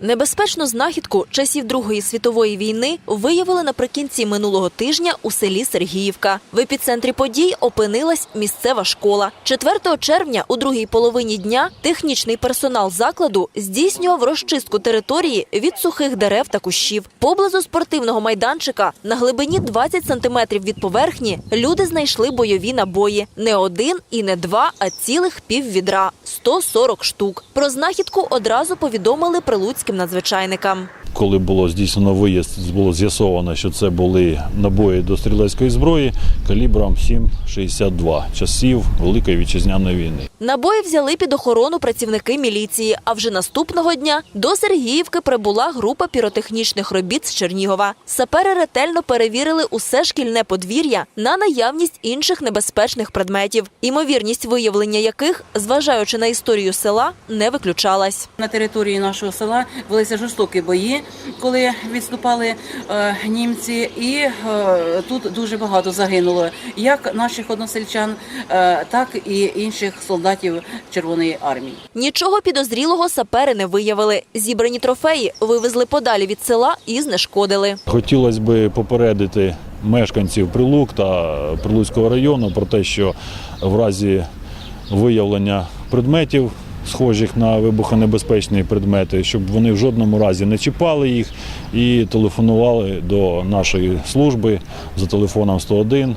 Небезпечну знахідку часів Другої світової війни виявили наприкінці минулого тижня у селі Сергіївка. В епіцентрі подій опинилась місцева школа. 4 червня у другій половині дня технічний персонал закладу здійснював розчистку території від сухих дерев та кущів. Поблизу спортивного майданчика на глибині 20 сантиметрів від поверхні люди знайшли бойові набої. Не один і не два, а цілих піввідра – 140 штук. Про знахідку одразу повідомили прилуцьким надзвичайникам. Коли було здійснено виїзд, було з'ясовано, що це були набої до стрілецької зброї калібром 7,62 часів Великої вітчизняної війни. Набої взяли під охорону працівники міліції. А вже наступного дня до Сергіївки прибула група піротехнічних робіт з Чернігова. Сапери ретельно перевірили усе шкільне подвір'я на наявність інших небезпечних предметів, імовірність виявлення яких, зважаючи на історію села, не виключалась. На території нашого села велися жорстокі бої, коли відступали е, німці, і е, тут дуже багато загинуло як наших односельчан, е, так і інших солдатів Червоної армії. Нічого підозрілого сапери не виявили. Зібрані трофеї вивезли подалі від села і знешкодили. Хотілося б попередити мешканців Прилук та Прилуцького району про те, що в разі виявлення предметів, схожих на вибухонебезпечні предмети, щоб вони в жодному разі не чіпали їх і телефонували до нашої служби за телефоном 101